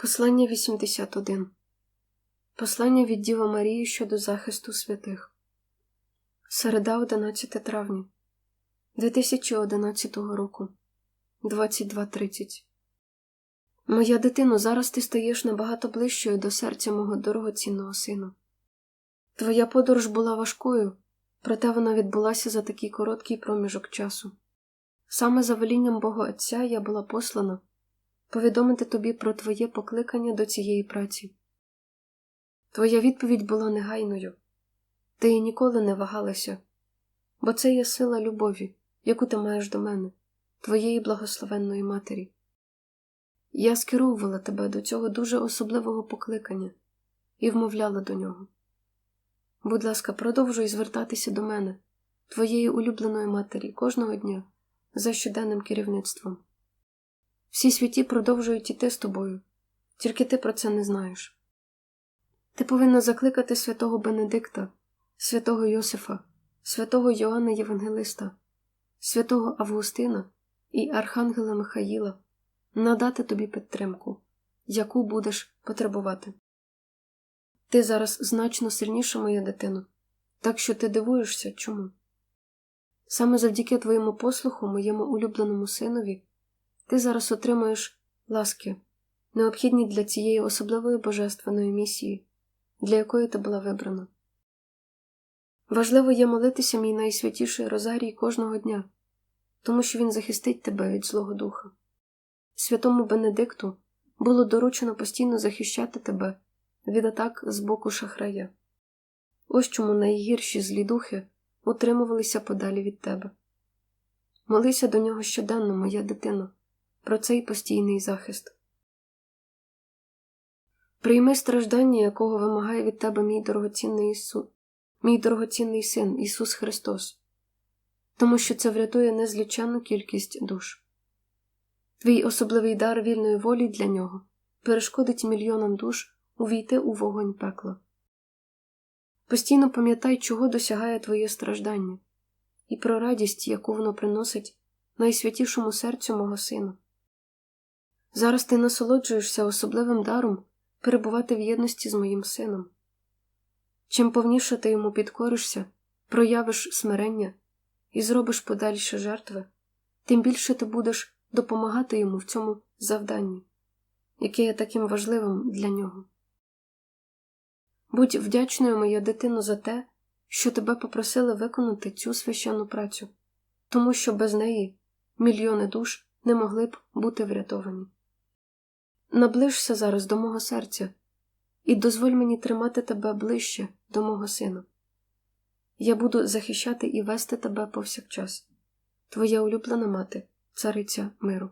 Послання 81 Послання від Діва Марії щодо захисту святих. Середа 11 травня. 2011 року. 22.30 Моя дитино, зараз ти стаєш набагато ближчою до серця мого дорогоцінного сина. Твоя подорож була важкою, проте вона відбулася за такий короткий проміжок часу. Саме за велінням Бога Отця я була послана повідомити тобі про твоє покликання до цієї праці. Твоя відповідь була негайною, ти ніколи не вагалася, бо це є сила любові, яку ти маєш до мене, твоєї благословенної матері. Я скеровувала тебе до цього дуже особливого покликання і вмовляла до нього. Будь ласка, продовжуй звертатися до мене, твоєї улюбленої матері, кожного дня за щоденним керівництвом. Всі святі продовжують іти з тобою, тільки ти про це не знаєш. Ти повинна закликати святого Бенедикта, святого Йосифа, святого Йоанна Євангелиста, святого Августина і Архангела Михаїла надати тобі підтримку, яку будеш потребувати. Ти зараз значно сильніша, моя дитино, так що ти дивуєшся чому. Саме завдяки твоєму послуху, моєму улюбленому синові, ти зараз отримаєш ласки, необхідні для цієї особливої божественної місії, для якої ти була вибрана. Важливо є молитися мій найсвятіший Розарій кожного дня, тому що він захистить тебе від Злого Духа. Святому Бенедикту було доручено постійно захищати тебе від атак з боку шахрая. Ось чому найгірші злі духи утримувалися подалі від тебе. Молися до нього щоденно, моя дитино, про цей постійний захист. Прийми страждання, якого вимагає від тебе мій дорогоцінний Ісус, мій дорогоцінний син Ісус Христос, тому що це врятує незліченну кількість душ. Твій особливий дар вільної волі для нього перешкодить мільйонам душ увійти у вогонь пекла. Постійно пам'ятай, чого досягає твоє страждання, і про радість, яку воно приносить найсвятішому серцю мого сина. Зараз ти насолоджуєшся особливим даром перебувати в єдності з моїм сином. Чим повніше ти йому підкоришся, проявиш смирення і зробиш подальші жертви, тим більше ти будеш допомагати йому в цьому завданні, яке є таким важливим для нього. Будь вдячною, моя дитино, за те, що тебе попросили виконати цю священну працю, тому що без неї мільйони душ не могли б бути врятовані. Наближся зараз до мого серця і дозволь мені тримати тебе ближче до мого сина. Я буду захищати і вести тебе повсякчас, твоя улюблена мати, цариця миру.